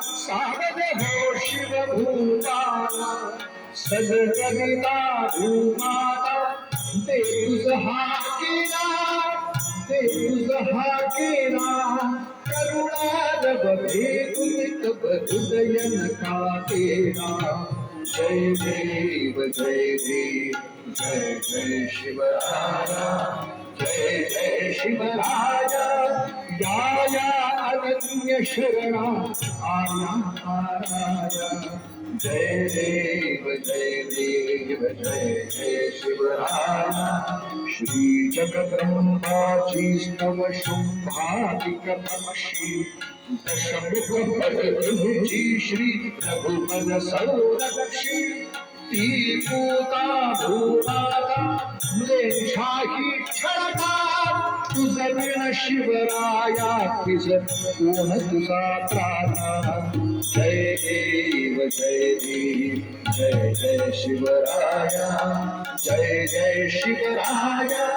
सावधो शिवभूताना सजगदिता भूमाता तेरा जय देव जय देव जय जय शिवराया जय जय अनन्य शरणा आया जय देव जय देव जय जय शिवराया श्री जगदंबाची स्तव पक्षी दशमुख श्री रघुपद संरक्षी ती पोता लेशाही छळता तुझ विण शिवराया तिज कोण तुझा प्राणा जय देव जय देव जय जय शिवराया जय जय शिवराया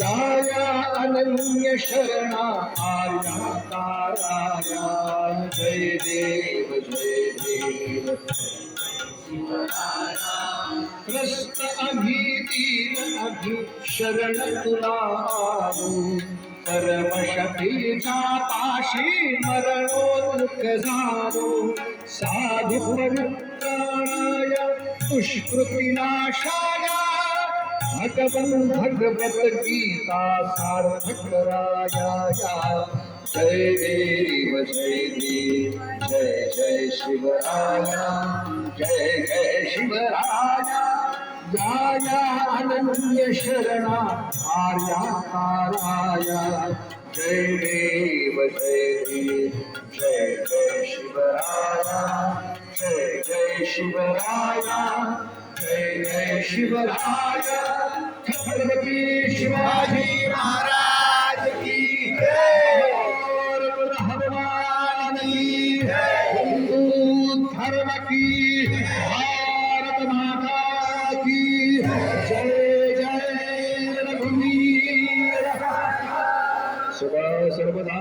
या या अनन्य शरणा आर्या ताराया जय देव जय देव आम्ही दीन अभि शरण तुला आलो परमशक्तीचा पाशी मरणोन्मुख झालो साधू परित्राणाय दुष्कृतीनाशाया भगवन् भगवत गीता सार्थक राया जय देव जय देव जय जय शिवराया जय जय शिवराया या अनन्य शरणा आर्या ताराया जय देव जय देव जय जय शिवराया जय जय शिवराया जय जय शिवराया। छत्रपती शिवाजी महाराज। हिंदू धर्म की भारत माता की जय जय रघुवीर सदा सर्वदा